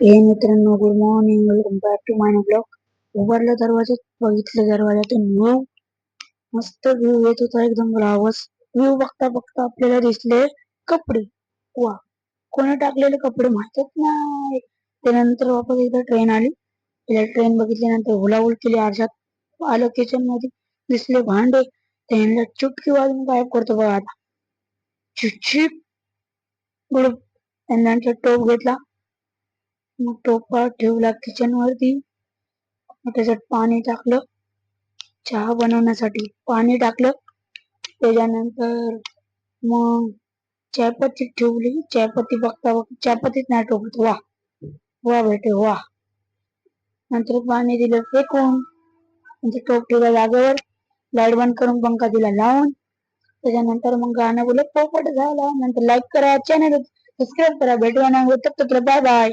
हे मित्रांनो good morning welcome back to my blog उघडला दरवाजात बघितलं दरवाजातून व्ह्यू मस्त व्ह्यू येत होता एकदम रावस व्ह्यू बघता बघता आपल्याला दिसले कपडे. वा कोणी टाकलेले कपडे माहितच नाही. त्यानंतर वापस एकदा ट्रेन आली. तिला ट्रेन बघितल्यानंतर हुलाहुल केली आरशात. आलं किचनमध्ये. दिसले भांडे. त्यांना चुटकी वाजून गायब करतो बघा आता. चिप गुड. त्यांना टोप घेतला. मग टोपा ठेवला किचन वरती मग त्याच्यात पाणी टाकलं, चहा बनवण्यासाठी पाणी चायपत्ती ठेवली चायपत्ती बघता बघ चायपत्तीच नाही टोकत वा वा बेटे वा नंतर पाणी दिलं फेकून टोप बंद करून पंखा दिला लावून, त्याच्यानंतर मग गाणं पोपट झाला. नंतर करा चॅनल सबस्क्राईब करा, भेटूया ना तब तक बाय बाय